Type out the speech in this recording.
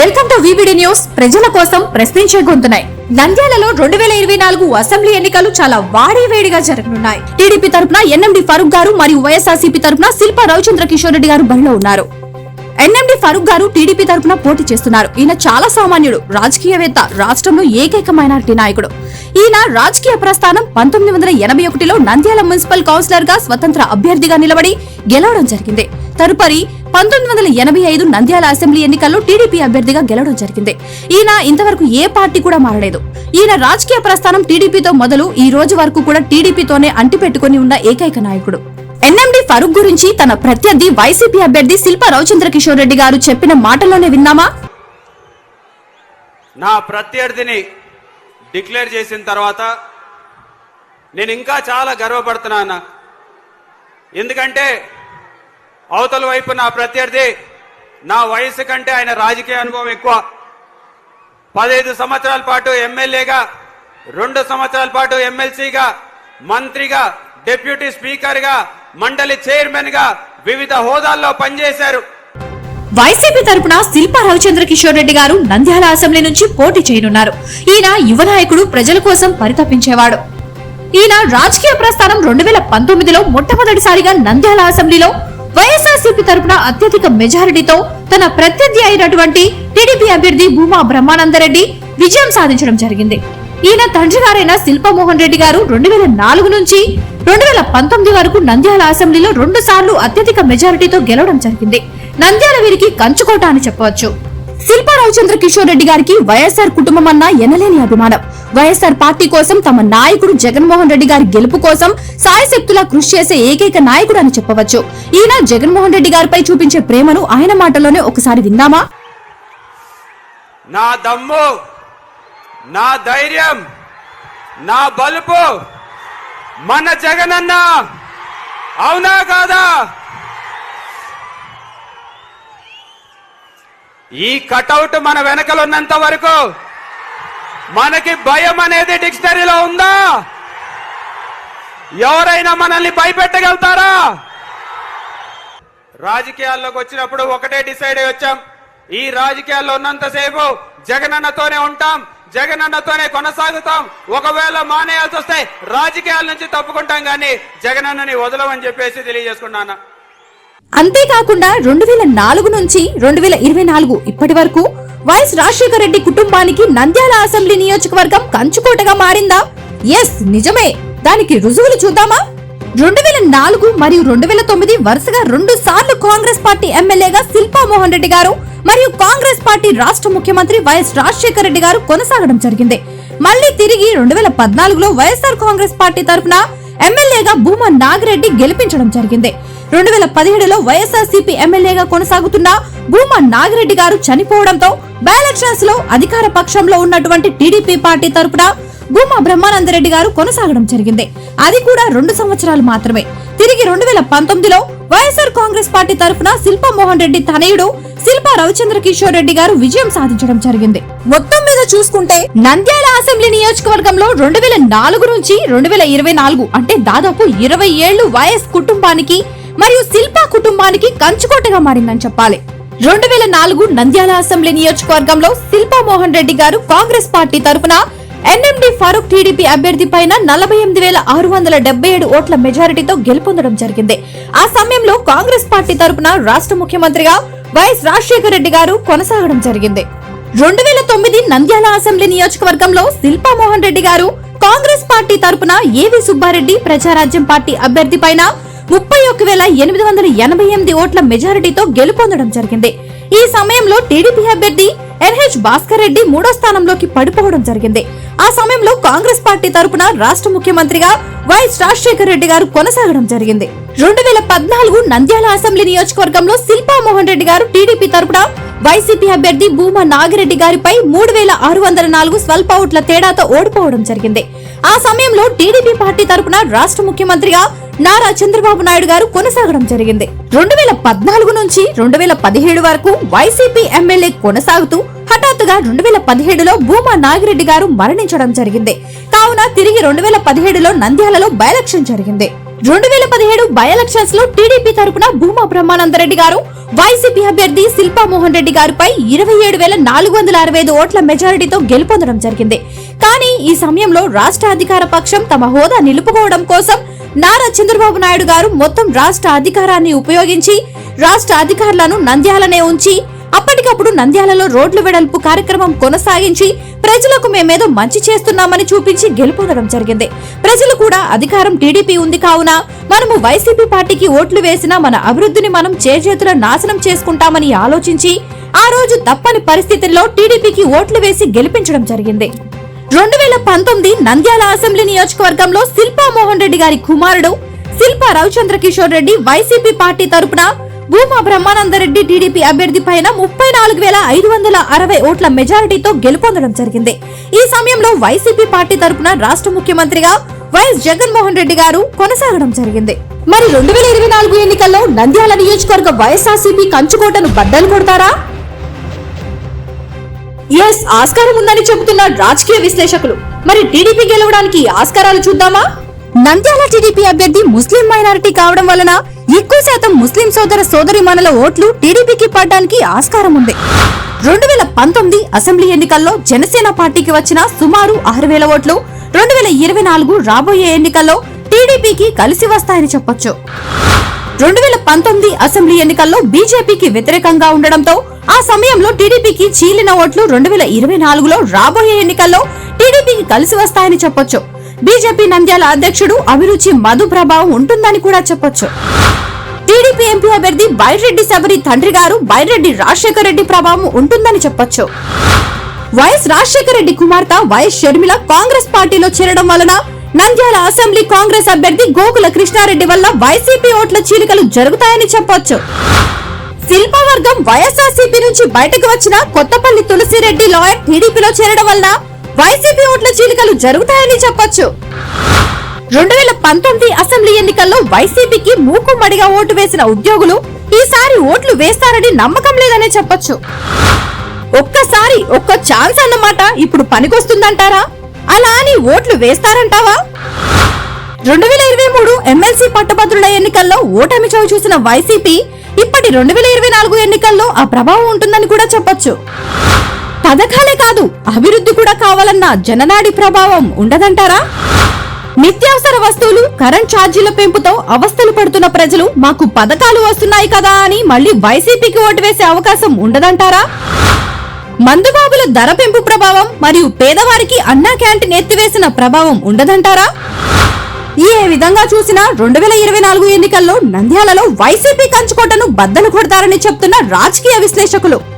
Welcome to VVD news. ప్రజల కోసం ప్రశ్నించే గొంతున్నాయి. నంద్యాలలో రెండు వేల ఇరవై నాలుగు అసెంబ్లీ ఎన్నికలు చాలా వాడివేడిగా జరగనున్నాయి. టీడీపీ తరపున ఎన్ఎండి ఫరూక్ గారు మరియు వైఎస్ఆర్సీపీ తరపున శిల్ప రవిచంద్ర కిషోర్ రెడ్డి గారు బరిలో ఉన్నారు. ఎన్ఎండి ఫరూక్ గారు టీడీపీ తరపున పోటీ చేస్తున్నారు. ఈయన చాలా సామాన్యుడు రాజకీయవేత్త రాష్ట్రంలో ఏకైక మైనారిటీ నాయకుడు. ఈయన రాజకీయ ప్రస్థానం పంతొమ్మిది వందల ఎనభై ఒకటిలో నంద్యాల మున్సిపల్ కౌన్సిలర్గా స్వతంత్ర అభ్యర్థిగా నిలబడి గెలవడం జరిగింది. తదుపరి పంతొమ్మిది వందల ఎనభై ఐదు నంద్యాల అసెంబ్లీ ఎన్నికల్లో టీడీపీ అభ్యర్థిగా గెలవడం జరిగింది. ఈయన ఇంతవరకు ఏ పార్టీ కూడా మారలేదు. ఈయన రాజకీయ ప్రస్థానం టీడీపీతో మొదలు ఈ రోజు వరకు కూడా టీడీపీతోనే అంటిపెట్టుకుని ఉన్న ఏకైక నాయకుడు. ఎన్ఎండి ఫరూక్ గురించి తన ప్రత్యర్థి వైసీపీ అభ్యర్థి శిల్ప రవిచంద్ర కిషోర్ రెడ్డి గారు చెప్పిన మాటలోనే విన్నామా? నా ప్రత్యర్థిని డిక్లేర్ చేసిన తర్వాత నేను ఇంకా చాలా గర్వపడుతున్నాను ఎందుకంటే అవతల వైపు నా ప్రత్యర్థి నా వయసు కంటే ఆయన రాజకీయ అనుభవం ఎక్కువ. పదహైదు సంవత్సరాల పాటు ఎమ్మెల్యేగా రెండు సంవత్సరాల పాటు ఎమ్మెల్సీగా మంత్రిగా డిప్యూటీ స్పీకర్గా మండలి చైర్మన్గా వివిధ హోదాల్లో పనిచేశారు. వైసీపీ తరపున శిల్పా రవిచంద్ర కిషోర్ రెడ్డి గారు నంద్యాల అసెంబ్లీ నుంచి పోటీ చేయనున్నారు. ఈయన యువ నాయకుడు ప్రజల కోసం పరితపించేవాడు. ఈయన రాజకీయ ప్రస్థానం రెండు వేల పంతొమ్మిదిలో మొట్టమొదటిసారిగా నంద్యాల అసెంబ్లీలో వైఎస్ఆర్సీపీ తరపున అత్యధిక మెజారిటీతో తన ప్రత్యర్థి అయినటువంటి టీడీపీ అభ్యర్థి భూమా బ్రహ్మానందరెడ్డి విజయం సాధించడం జరిగింది. ఈయన తండ్రి గారైన శిల్పమోహన్ రెడ్డి గారు రెండు వేల నాలుగు నుంచి రెండు వేల పంతొమ్మిది వరకు నంద్యాల అసెంబ్లీలో రెండు సార్లు అత్యధిక మెజారిటీతో గెలవడం జరిగింది. నంద్యాల వీరికి కంచుకోట అని చెప్పవచ్చు. శిల్పారావు రవిచంద్ర కిషోర్ రెడ్డి గారికి వైఎస్ఆర్ కుటుంబం అన్న ఎనలేని అభిమానం. వైఎస్ఆర్ పార్టీ కోసం తమ నాయకుడు జగన్మోహన్ రెడ్డి గారి గెలుపు కోసం సాయశక్తులా కృషి చేసే ఏకైక నాయకుడు అని చెప్పవచ్చు. ఈయన జగన్మోహన్ రెడ్డి గారిపై చూపించే ప్రేమను ఆయన మాటలోనే ఒకసారి విందామా? నా దమ్ము నా ధైర్యం నా బలుపు మన జగనన్న. అవునా కాదా? ఈ కటౌట్ మన వెనకలున్నంత వరకు మనకి భయం అనేది డిక్షనరీలో ఉందా? ఎవరైనా మనల్ని భయపెట్టగలుగుతారా? రాజకీయాల్లోకి వచ్చినప్పుడు ఒకటే డిసైడ్ అయ్యి వచ్చాం. ఈ రాజకీయాల్లో ఉన్నంతసేపు జగనన్నతోనే ఉంటాం జగనన్నతోనే కొనసాగుతాం. ఒకవేళ మానేయాల్సి వస్తే రాజకీయాల నుంచి తప్పుకుంటాం కానీ జగనన్నని వదలమని చెప్పేసి తెలియజేసుకున్నాను. అంతేకాకుండా రెండు వేల నాలుగు నుంచి రెండు వేల ఇరవై నాలుగు ఇప్పటి వరకు వైఎస్ రాజశేఖర రెడ్డి కుటుంబానికి నంద్యాల అసెంబ్లీ నియోజకవర్గం కంచుకోటగా మారిందా? ఎస్ నిజమే. దానికి రుజువులు చూద్దామా? రెండు వేల నాలుగు మరియు రెండు వేల తొమ్మిది వరుసగా రెండు సార్లు కాంగ్రెస్ పార్టీ ఎమ్మెల్యేగా శిల్పా మోహన్ రెడ్డి గారు మరియు కాంగ్రెస్ పార్టీ రాష్ట్ర ముఖ్యమంత్రి వైఎస్ రాజశేఖర రెడ్డి గారు కొనసాగడం జరిగింది. మళ్ళీ తిరిగి రెండు వేల పద్నాలుగులో వైఎస్ఆర్ కాంగ్రెస్ పార్టీ తరఫున ఎమ్మెల్యేగా భూమా నాగిరెడ్డి గెలిపించడం జరిగింది. రెండు వేల పదిహేడులో వైఎస్ఆర్సీపీ ఎమ్మెల్యేగా కొనసాగుతున్న భూమా నాగిరెడ్డి గారు చనిపోవడంతో బై లో అధికార పక్షంలో ఉన్నటువంటి టీడీపీ పార్టీ తరపున భూమా బ్రహ్మానందరెడ్డి గారు కొనసాగడం జరిగింది. అది కూడా రెండు సంవత్సరాలు మాత్రమే. తిరిగి రెండు వేల పంతొమ్మిదిలో వైఎస్ఆర్ కాంగ్రెస్ పార్టీ తరఫున శిల్పా మోహన్ రెడ్డి తనయుడు శిల్పా రవిచంద్ర కిషోర్ రెడ్డి గారు విజయం సాధించడం జరిగింది. మొత్తం మీద చూసుకుంటే నంద్యాల అసెంబ్లీ నియోజకవర్గంలో రెండు వేల నాలుగు నుంచి రెండు వేల ఇరవై నాలుగు అంటే దాదాపు ఇరవై ఏళ్ళు వైఎస్ కుటుంబానికి మరియు శిల్పా కుటుంబానికి కంచుకోటగా మారిందని చెప్పాలి. రెండు వేల నాలుగు నంద్యాల అసెంబ్లీ నియోజకవర్గంలో శిల్పా మోహన్ రెడ్డి గారు కాంగ్రెస్ పార్టీ తరఫున ఎన్ఎండి ఫారూక్ టీడీపీ అభ్యర్థి పైన నలభై ఎనిమిది వేల ఆరు వందల డెబ్బై ఏడు ఓట్ల మెజారిటీతో గెలుపొందడం జరిగింది. ఆ సమయంలో కాంగ్రెస్ పార్టీ తరపున రాష్ట్ర ముఖ్యమంత్రిగా వైఎస్ రాజశేఖర రెడ్డి గారు కొనసాగడం జరిగింది. రెండు వేల తొమ్మిది నంద్యాల అసెంబ్లీ నియోజకవర్గంలో శిల్పా మోహన్ రెడ్డి గారు కాంగ్రెస్ పార్టీ తరపున ఏవి సుబ్బారెడ్డి ప్రజారాజ్యం పార్టీ అభ్యర్థి పైన ముప్పై ఒక్క వేల ఎనిమిది వందల ఎనభై ఎనిమిది ఓట్ల మెజారిటీతో గెలుపొందడం జరిగింది. ఈ సమయంలో టీడీపీ అభ్యర్థి ఎన్హెచ్ భాస్కర్ రెడ్డి మూడో స్థానంలోకి పడిపోవడం జరిగింది. ఆ సమయంలో కాంగ్రెస్ పార్టీ తరపున రాష్ట్ర ముఖ్యమంత్రిగా వైఎస్ రాజశేఖర రెడ్డి గారు కొనసాగడం జరిగింది. రెండు వేల పద్నాలుగు నంద్యాల అసెంబ్లీ నియోజకవర్గంలో శిల్పా మోహన్ రెడ్డి గారు టీడీపీ తరపున వైసీపీ అభ్యర్థి భూమా నాగిరెడ్డి గారిపై మూడు వేల ఆరు వందల నాలుగు స్వల్ప ఓట్ల తేడాతో ఓడిపోవడం జరిగింది. ఆ సమయంలో టీడీపీ పార్టీ తరపున రాష్ట్ర ముఖ్యమంత్రిగా నారా చంద్రబాబు నాయుడు గారు కొనసాగడం జరిగింది. రెండు వేల పద్నాలుగు నుంచి రెండు వేల పదిహేడు వరకు వైసీపీ ఎమ్మెల్యే కొనసాగుతూ హఠాత్తుగా రెండు వేల పదిహేడులో భూమా నాగిరెడ్డి గారు మరణించడం జరిగింది. కావున తిరిగి రెండు వేల పదిహేడులో నంద్యాలలో బైలక్షన్ జరిగింది. రెండు వేల పదిహేడు బైఎలక్షన్స్లో టీడీపీ తరపున భూమా బ్రహ్మానందరెడ్డి గారు వైసీపీ అభ్యర్థి శిల్పా మోహన్ రెడ్డి గారిపై ఇరవై ఏడు వేల నాలుగు వందల అరవై ఐదు ఓట్ల మెజారిటీతో గెలుపొందడం జరిగింది. కానీ ఈ సమయంలో రాష్ట్ర అధికార పక్షం తమ హోదా నిలుపుకోవడం కోసం నారా చంద్రబాబు నాయుడు గారు మొత్తం రాష్ట్ర అధికారాన్ని ఉపయోగించి రాష్ట్ర అధికారులను నంద్యాలనే ఉంచి అప్పటికప్పుడు నంద్యాలలో రోడ్లు వెడల్పు కార్యక్రమం కొనసాగించి ప్రజలకు మేమేదో మంచి చేస్తున్నామని చూపించి గెలుపొందడం జరిగింది. ప్రజలు కూడా అధికారం టీడీపీ ఉంది కావున మనము వైసీపీ పార్టీకి ఓట్లు వేసినా మన అభివృద్ధిని మనం చేజేతుల నాశనం చేసుకుంటామని ఆలోచించి ఆ రోజు తప్పని పరిస్థితుల్లో టీడీపీకి ఓట్లు వేసి గెలిపించడం జరిగింది. రెండు వేల పంతొమ్మిది నంద్యాల అసెంబ్లీ నియోజకవర్గంలో శిల్పా మోహన్ రెడ్డి గారి కుమారుడు శిల్పా రవిచంద్ర కిషోర్ రెడ్డి వైసీపీ పార్టీ తరపున భూమా బ్రహ్మానందరెడ్డి టీడీపీ అభ్యర్థి పైన ముప్పై నాలుగు వేల ఐదు వందల అరవై ఓట్ల మెజారిటీతో గెలుపొందడం జరిగింది. ఈ సమయంలో వైసీపీ పార్టీ తరపున రాష్ట్ర ముఖ్యమంత్రిగా వైఎస్ జగన్మోహన్ రెడ్డి గారు కొనసాగడం జరిగింది. మరి రెండు వేల ఇరవై నాలుగు ఎన్నికల్లో నంద్యాల నియోజకవర్గ వైఎస్ఆర్సీపీ కంచుకోటను బద్దలు కొడతారా? ఎస్ ఆస్కారం ఉందని చెబుతున్న రాజకీయ విశ్లేషకులు. మరి టీడీపీ గెలవడానికి ఆస్కారాలు చూద్దామా? నంద్యాల టీడీపీ అభ్యర్థి ముస్లిం మైనారిటీ కావడం వలన ఎక్కువ శాతం ముస్లిం సోదర సోదరి ఓట్లు టీడీపీకి పడడానికి ఆస్కారం ఉంది. రెండు వేల పంతొమ్మిది అసెంబ్లీ ఎన్నికల్లో జనసేన పార్టీకి వచ్చిన సుమారు ఆరు వేల ఓట్లు రెండు వేల ఇరవై నాలుగు రాబోయే ఎన్నికల్లో టీడీపీకి కలిసి వస్తాయని చెప్పొచ్చు. రెండు వేల పంతొమ్మిది అసెంబ్లీ ఎన్నికల్లో బీజేపీకి వ్యతిరేకంగా ఉండడంతో ఆ సమయంలో టీడీపీకి చీలిన ఓట్లు రెండు వేల ఇరవై నాలుగులో రాబోయే ఎన్నికల్లో టీడీపీకి కలిసి వస్తాయని చెప్పొచ్చు. బీజేపీ నంద్యాల అధ్యక్షుడు అభిరుచి మధు ప్రభావం ఉంటుందని కూడా చెప్పొచ్చు. టీడీపీ ఎంపీ అభ్యర్థి బైరెడ్డి శబరి తండ్రి గారు బైరెడ్డి రాజశేఖర రెడ్డి ప్రభావం ఉంటుందని చెప్పొచ్చు. వైఎస్ రాజశేఖర రెడ్డి కుమార్తె వైఎస్ షర్మిల కాంగ్రెస్ పార్టీలో చేరడం వలన నంద్యాల అసెంబ్లీ కాంగ్రెస్ అభ్యర్థి గోకుల కృష్ణారెడ్డి వల్ల వైసీపీ ఓట్ల చీలికలు జరుగుతాయని చెప్పొచ్చు. శిల్ప శిల్పవర్గం వైఎస్ఆర్సీపీ నుంచి బయటకు వచ్చిన కొత్తపల్లి తులసిరెడ్డి లాయర్ టీడీపీలో చేరడం వల్ల వైసీపీ ఓట్ల చీలికలు జరుగుతాయని చెప్పొచ్చు. రెండు వేల పంతొమ్మిది అసెంబ్లీ ఎన్నికల్లో వైసీపీకి మూకుమ్మడిగా ఓటు వేసిన ఉద్యోగులు ఈసారి ఓట్లు వేస్తారని నమ్మకం లేదనే చెప్పొచ్చు. ఒక్కసారి ఒక్క ఛాన్స్ అన్నమాట ఇప్పుడు పనికొస్తుందంటారా? అలా అని ఓట్లు వేస్తారంటావా? రెండు వేల ఇరవై మూడు ఎమ్మెల్సీ పట్టభద్రుల ఎన్నికల్లో ఓటమి చవి చూసిన వైసీపీ రెండు వేల ఇరవై నాలుగు ఎన్నికల్లో ఆ ప్రభావం ఉంటుందని కూడా చెప్పొచ్చు. పథకాలే కాదు అభివృద్ధి కూడా కావాలన్న జననాడి ప్రభావం ఉండదంటారా? నిత్యావసర వస్తువులు కరెంట్ ఛార్జీల పెంపుతో అవస్థలు పడుతున్న ప్రజలు మాకు పథకాలు వస్తున్నాయి కదా అని మళ్ళీ వైసీపీకి ఓటు వేసే అవకాశం ఉండదంటారా? మందుబాబుల ధర పెంపు ప్రభావం మరియు పేదవారికి అన్నా క్యాంటీన్ ఎత్తివేసిన ప్రభావం ఉండదంటారా? ఏ విధంగా చూసినా రెండు వేల ఇరవై నాలుగు ఎన్నికల్లో నంద్యాలలో వైసీపీ కంచుకోటను బద్దలు కొడతారని చెప్తున్న రాజకీయ విశ్లేషకులు.